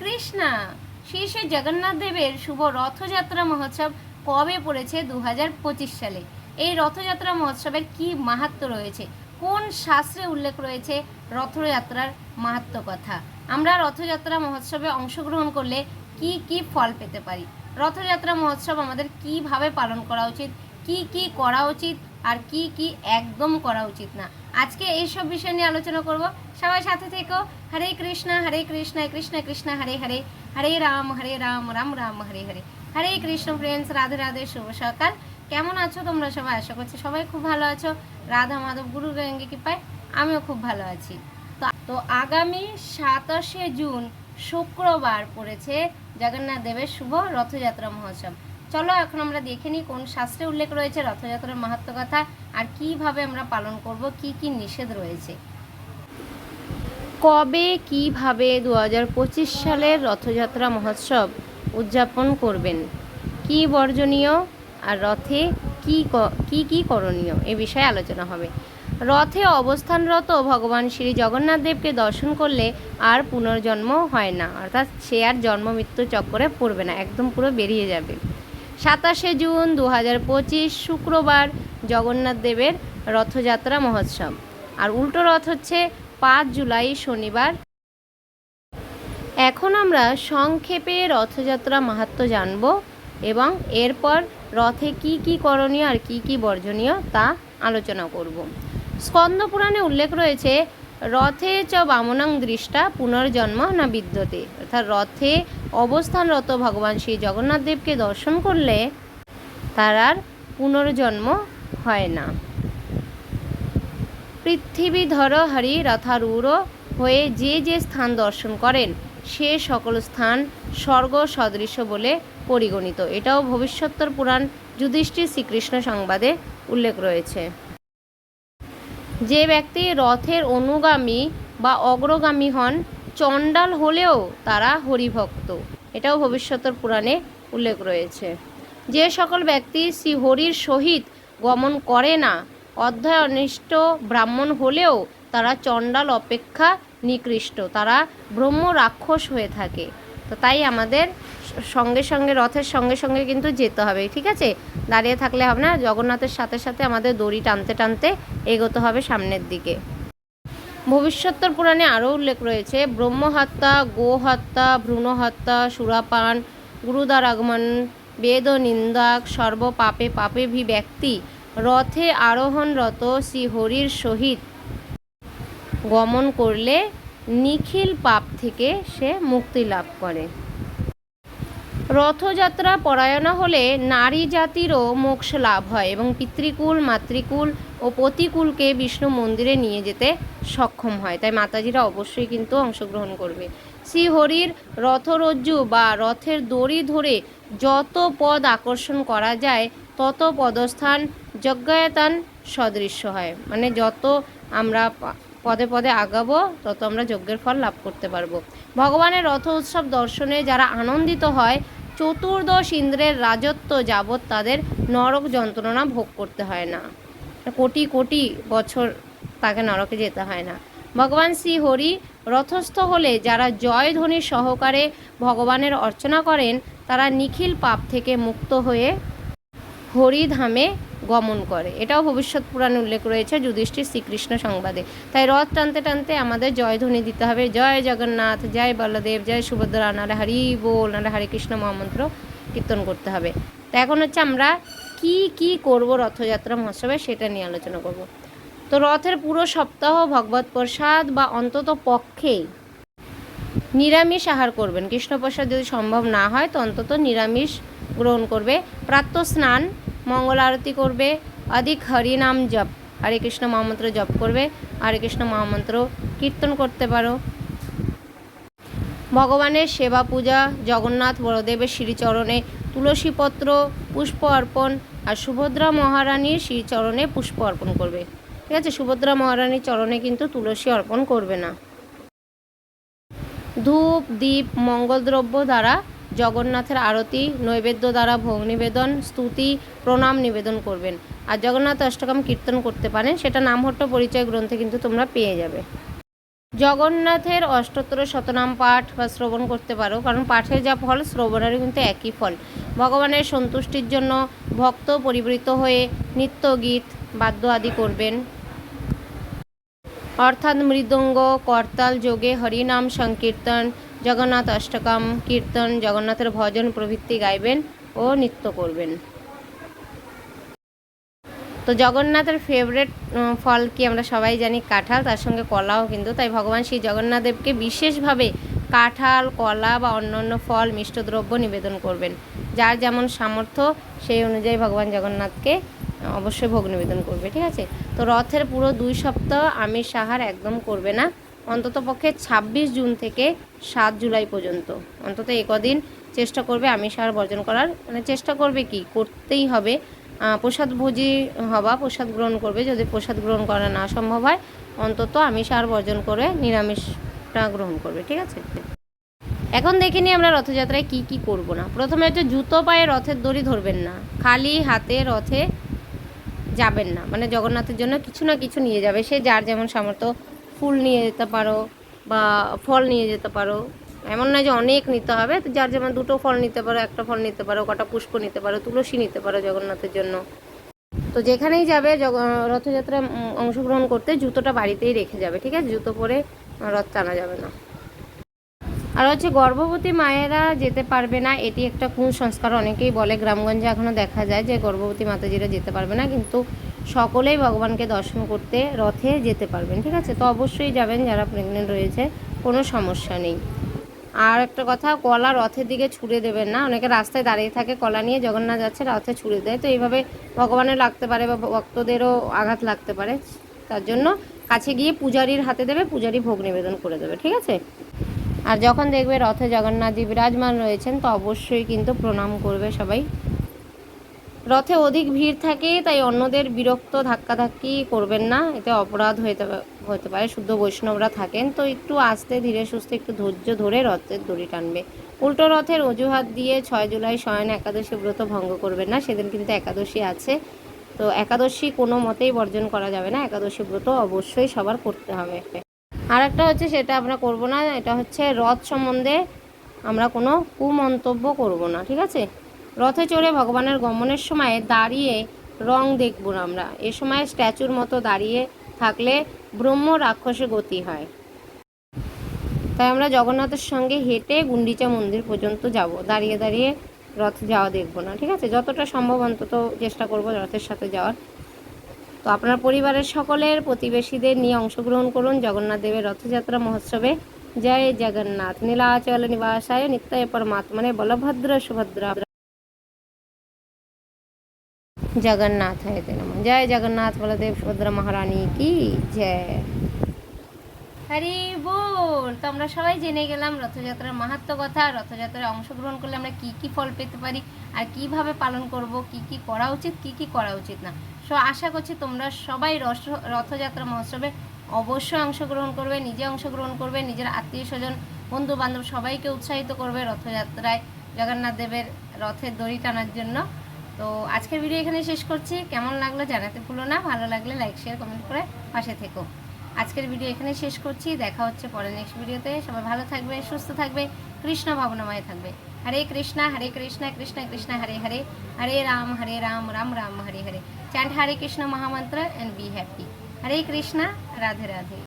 কৃষ্ণা শ্রী শ্রী জগন্নাথ দেবের শুভ রথযাত্রা মহোৎসব কবে পড়েছে দু হাজার পঁচিশ সালে? এই রথযাত্রা মহোৎসবের কি মাহাত্ম রয়েছে? কোন শাস্ত্রে উল্লেখ রয়েছে রথযাত্রার মাহাত্ম কথা? আমরা রথযাত্রা মহোৎসবে অংশগ্রহণ করলে কি কি ফল পেতে পারি? রথযাত্রা মহোৎসব আমাদের কীভাবে পালন করা উচিত? কি কি করা উচিত? আর কি কি একদম করা উচিত না? আজকে এইসব বিষয় নিয়ে আলোচনা করব। সবাই সাথে থেকো। হরে কৃষ্ণ হরে কৃষ্ণ কৃষ্ণ কৃষ্ণ, হরে হরে। হরে রাম হরে রাম রাম রাম, হরে হরে। হরে কৃষ্ণ ফ্রেন্ডস রাধে রাধে, শুভ সকাল। কেমন আছো তোমরা সবাই? আশা করছি সবাই খুব ভালো আছো। রাধা মাধব গুরু গঙ্গে কৃপায় আমিও খুব ভালো আছি। তো আগামী সাতাশে জুন শুক্রবার পড়েছে জগন্নাথ দেবের শুভ রথযাত্রা মহোৎসব। চলো এখন আমরা দেখে নিই কোন শাস্ত্রে উল্লেখ রয়েছে রথযাত্রার মাহাত্ম কথা আর কীভাবে আমরা পালন করব, কি কি নিষেধ রয়েছে। কবে, কীভাবে দু পঁচিশ সালের রথযাত্রা মহোৎসব উদযাপন করবেন, কি বর্জনীয় আর রথে ক- কি কি করণীয় এ বিষয়ে আলোচনা হবে। রথে অবস্থানরত ভগবান শ্রী জগন্নাথ দেবকে দর্শন করলে আর পুনর্জন্ম হয় না, অর্থাৎ সে আর জন্ম মৃত্যু চক্করে পড়বে না, একদম পুরো বেরিয়ে যাবে। সাতাশে জুন দু হাজার পঁচিশ শুক্রবার জগন্নাথ দেবের রথযাত্রা মহোৎসব। আর উল্টো রথ হচ্ছে পাঁচ জুলাই শনিবার। এখন আমরা সংক্ষেপে রথযাত্রা মাহাত্ম জানব এবং এরপর রথে কি কি করণীয় আর কি কি বর্জনীয় তা আলোচনা করব। স্কন্দ পুরাণে উল্লেখ রয়েছে, রথে চ বামনাং দৃষ্টা পুনর্জন্ম না বিদ্যতে। অর্থাৎ রথে অবস্থানরত ভগবান শ্রী জগন্নাথ দেবকে দর্শন করলে তার আর পুনর্জন্ম হয় না। পৃথিবী ধর হরি রথারূঢ় হয়ে যে যে স্থান দর্শন করেন, সে সকল স্থান স্বর্গ সদৃশ্য বলে পরিগণিত। এটাও ভবিষ্যত্তর পুরাণ যুধিষ্ঠির শ্রীকৃষ্ণ সংবাদে উল্লেখ রয়েছে। যে ব্যক্তি রথের অনুগামী বা অগ্রগামী হন, চণ্ডাল হলেও তারা হরিভক্ত। এটাও ভবিষ্যতের পুরাণে উল্লেখ রয়েছে। যে সকল ব্যক্তি শ্রী হরির সহিত গমন করে না অধ্যায় অনিষ্ট ব্রাহ্মণ হলেও তারা চণ্ডাল অপেক্ষা নিকৃষ্ট, তারা ব্রহ্ম রাক্ষস হয়ে থাকে। তো তাই আমাদের সঙ্গে সঙ্গে, রথের সঙ্গে সঙ্গে কিন্তু যেতে হবে, ঠিক আছে? দাঁড়িয়ে থাকলে হবে না, জগন্নাথের সাথে সাথে আমাদের দড়ি টানতে টানতে এগোতে হবে সামনের দিকে। ভবিষ্যত্তর পুরাণে আরও উল্লেখ রয়েছে, ব্রহ্মহত্যা, গোহত্যা, ভ্রূণহত্যা, সুরাপান গুরুদার আগমন বেদ নিন্দাক সর্ব পাপে পাপে ভি ব্যক্তি রথে আরোহণরত শ্রী হরির সহিত গমন করলে নিখিল পাপ থেকে সে মুক্তি লাভ করে। রথযাত্রা পরায়ণা হলে নারী জাতিরও মোক্ষ লাভ হয় এবং পিতৃকুল, মাতৃকুল ও পতিকুলকে বিষ্ণু মন্দিরে নিয়ে যেতে সক্ষম হয়। তাই মাতাজিরা অবশ্যই কিন্তু অংশগ্রহণ করবে। শ্রীহরির রথরজ্জু বা রথের দড়ি ধরে যত পদ আকর্ষণ করা যায়, তত পদস্থান যজ্ঞায়তান সদৃশ্য হয়। মানে যত আমরা পদে পদে আগাবো, তত আমরা যজ্ঞের ফল লাভ করতে পারব। ভগবানের রথ উৎসব দর্শনে যারা আনন্দিত হয় চতুর্দশ ইন্দ্রের রাজত্ব যাবৎ তাদের নরক যন্ত্রণা ভোগ করতে হয় না। কোটি কোটি বছর তাকে নরকে যেতে হয় না। ভগবান শ্রী হরি রথস্থ হলে যারা জয় ধ্বনির সহকারে ভগবানের অর্চনা করেন, তারা নিখিল পাপ থেকে মুক্ত হয়ে হরিধামে গমন করে। এটাও ভবিষ্যৎ পুরাণে উল্লেখ রয়েছে যুধিষ্ঠির শ্রীকৃষ্ণ সংবাদে। তাই রথ টানতে টানতে আমাদের জয়ধ্বনি দিতে হবে। জয় জগন্নাথ, জয় বলদেব, জয় সুভদ্রা নারে হরি বল নারে হরে কৃষ্ণ মহামন্ত্র কীর্তন করতে হবে। তো এখন হচ্ছে আমরা কি কি করব রথযাত্রা মহোৎসবে সেটা নিয়ে আলোচনা করব। তো রথের পুরো সপ্তাহ ভগবত প্রসাদ বা অন্তত পক্ষে নিরামিষ আহার করবেন। কৃষ্ণপ্রসাদ যদি সম্ভব না হয়, তো অন্তত নিরামিষ গ্রহণ করবে। প্রাত্য স্নান মঙ্গল আরতি করবে, অধিক হরিনাম জপ। হরে কৃষ্ণ মহামন্ত্র জপ করবে, হরে কৃষ্ণ মহামন্ত্র কীর্তন করতে পারো। ভগবানের সেবা পূজা, জগন্নাথ বড়দেবের শ্রীচরণে তুলসীপত্র পুষ্প অর্পণ আর সুভদ্রা মহারানীর শ্রীচরণে পুষ্প অর্পণ করবে। ঠিক আছে, সুভদ্রা মহারানীর চরণে কিন্তু তুলসী অর্পণ করবে না। ধূপ, দীপ মঙ্গলদ্রব্য দ্বারা জগন্নাথের আরতি, নৈবেদ্য দ্বারা ভোগ নিবেদন, স্তুতি, প্রণাম নিবেদন করবেন। আর জগন্নাথ অষ্টকম কীর্তন করতে পারেন, সেটা নামহট্ট পরিচয় গ্রন্থে কিন্তু তোমরা পেয়ে যাবে। জগন্নাথের অষ্টোত্তর শতনাম পাঠ বা শ্রবণ করতে পারো, কারণ পাঠের যা ফল, শ্রবণেরও কিন্তু একই ফল। ভগবানের সন্তুষ্টির জন্য ভক্ত পরিবৃত হয়ে নিত্য গীত, বাদ্য আদি করবেন। অর্থাৎ মৃদঙ্গ, করতাল, যোগে হরিনাম সংকীর্তন জগন্নাথ অষ্টকাম, কীর্তন, জগন্নাথের ভজন প্রভৃতি গাইবেন ও নৃত্য করবেন। তো জগন্নাথের ফেভারেট ফল কি আমরা সবাই জানি? কাঁঠাল, তার সঙ্গে কলাও কিন্তু। তাই ভগবান শ্রী জগন্নাথদেবকে বিশেষভাবে কাঁঠাল, কলা বা অন্যান্য ফল মিষ্ট দ্রব্য নিবেদন করবেন। যার যেমন সামর্থ্য, সেই অনুযায়ী ভগবান জগন্নাথকে অবশ্যই ভোগ নিবেদন করবে, ঠিক আছে? তো রথের পুরো দুই সপ্তাহ আমিষ আহার একদম করবে না। অন্তত পক্ষে ছাব্বিশ জুন থেকে সাত জুলাই পর্যন্ত। অন্তত একদিন চেষ্টা করবে আমিষ আহার বর্জন করার। মানে চেষ্টা করবে কি? করতেই হবে। প্রসাদ ভোজি হওয়া প্রসাদ গ্রহণ করবে। যদি প্রসাদ গ্রহণ করা না সম্ভব হয়, অন্তত আমিষ আহার বর্জন করে নিরামিষটা গ্রহণ করবে, ঠিক আছে? এখন দেখে নিই আমরা রথযাত্রায় কি কি করব না। প্রথমে হচ্ছে জুতো পায়ে রথের দড়ি ধরবেন না। খালি হাতে রথে যাবেন না। মানে জগন্নাথের জন্য কিছু না কিছু নিয়ে যাবে। সে যার যেমন সামর্থ্য, ফুল নিয়ে যেতে পারো বা ফল নিয়ে যেতে পারো। এমন নয় যে অনেক নিতে হবে, তো যার যেমন দুটো ফল নিতে পারো, একটা ফল নিতে পারো, কটা পুষ্প নিতে পারো, তুলসী নিতে পারো জগন্নাথের জন্য। তো যেখানেই যাবে রথযাত্রায় অংশগ্রহণ করতে জুতোটা বাড়িতেই রেখে যাবে, ঠিক আছে? জুতো পরে রথ টানা যাবে না। আর হচ্ছে গর্ভবতী মায়েরা যেতে পারবে না, এটি একটা কুসংস্কার। অনেকেই বলে, গ্রামগঞ্জে এখনও দেখা যায় যে গর্ভবতী মাতাজিরা যেতে পারবে না, কিন্তু সকলেই ভগবানকে দর্শন করতে রথে যেতে পারবেন, ঠিক আছে? তো অবশ্যই যাবেন যারা প্রেগনেন্ট রয়েছে, কোনো সমস্যা নেই। আর একটা কথা, কলা রথের দিকে ছুড়ে দেবেন না। অনেকে রাস্তায় দাঁড়িয়ে থাকে, কলা নিয়ে জগন্নাথ যাচ্ছে, রথে ছুড়ে দেয়। তো এইভাবে ভগবানের লাগতে পারে বা ভক্তদেরও আঘাত লাগতে পারে। তার জন্য কাছে গিয়ে পূজারীর হাতে দেবে, পূজারী ভোগ নিবেদন করে দেবে, ঠিক আছে? আর যখন দেখবে রথে জগন্নাথজি বিরাজমান রয়েছেন, তো অবশ্যই কিন্তু প্রণাম করবে সবাই। রথে অধিক ভিড় থাকে, তাই অন্যদের বিরক্ত ধাক্কাধাক্কি করবেন না। এতে অপরাধ হতে হতে পারে। শুদ্ধ বৈষ্ণবরা থাকেন, তো একটু আস্তে ধীরে সুস্থে, একটু ধৈর্য ধরে রথের দড়ি টানবে। উল্টো রথের অজুহাত দিয়ে ছয় জুলাই শয়ন একাদশী ব্রত ভঙ্গ করবেন না। সেদিন কিন্তু একাদশী আছে। তো একাদশী কোনো মতেই বর্জন করা যাবে না। একাদশী ব্রত অবশ্যই সবার করতে হবে। আর একটা হচ্ছে, সেটা আমরা করব না। এটা হচ্ছে রথ সম্বন্ধে আমরা কোনো কুমন্তব্য করব না। ঠিক আছে? রথে চড়ে ভগবানের গমনের সময় দাঁড়িয়ে রং দেখব আমরা। এ সময় স্ট্যাচুর মতো দাঁড়িয়ে থাকলে ব্রহ্ম রাক্ষসে গতি হয়। তাই আমরা জগন্নাথের সঙ্গে হেঁটে গুন্ডিচা মন্দির পর্যন্ত যাব। দাঁড়িয়ে দাঁড়িয়ে রথ যাওয়া দেখব না, ঠিক আছে? যতটা সম্ভব অন্তত চেষ্টা করব রথের সাথে যাওয়ার। তো আপনার পরিবারের সকলের প্রতিবেশীদের নিয়ে অংশগ্রহণ করুন জগন্নাথ দেবের রথযাত্রা মহোৎসবে। জয় জগন্নাথ। নীলাচল নিবাসায় নিত্যায় পরমাত্মনে বলভদ্র সুভদ্রা। জগন্নাথ হয় নম জয় জগন্নাথ বলদেব সুভদ্রা মহারানী কি জয়। হরি বল তো আমরা সবাই জেনে গেলাম রথযাত্রার মাহাত্ম কথা, রথযাত্রায় অংশগ্রহণ করলে আমরা কি কি ফল পেতে পারি আর কীভাবে পালন করব, কি কি করা উচিত, কি কি করা উচিত না। সো আশা করছি তোমরা সবাই রস, রথযাত্রা মহোৎসবে অবশ্যই অংশগ্রহণ করবে, নিজে অংশগ্রহণ করবে, নিজের আত্মীয় স্বজন বন্ধু বান্ধব সবাইকে উৎসাহিত করবে রথযাত্রায় জগন্নাথ দেবের রথের দড়ি টানার জন্য। তো আজকের ভিডিও এখানে শেষ করছি। কেমন লাগল জানাতে ভুলো না। ভালো লাগলে লাইক শেয়ার কমেন্ট করে পাশে থেকো। আজকের ভিডিও এখানে শেষ করছি। দেখা হচ্ছে পরে নেক্সট ভিডিওতে। সবাই ভালো থাকবে, সুস্থ থাকবে, কৃষ্ণ ভাবনাময় থাকবে। হরে কৃষ্ণা হরে কৃষ্ণা, কৃষ্ণ কৃষ্ণ, হরে হরে। হরে রাম হরে রাম রাম রাম, হরে হরে। চ্যান্ট হরে কৃষ্ণ মহামন্ত্র and be happy Hare Krishna, Radhe Radhe.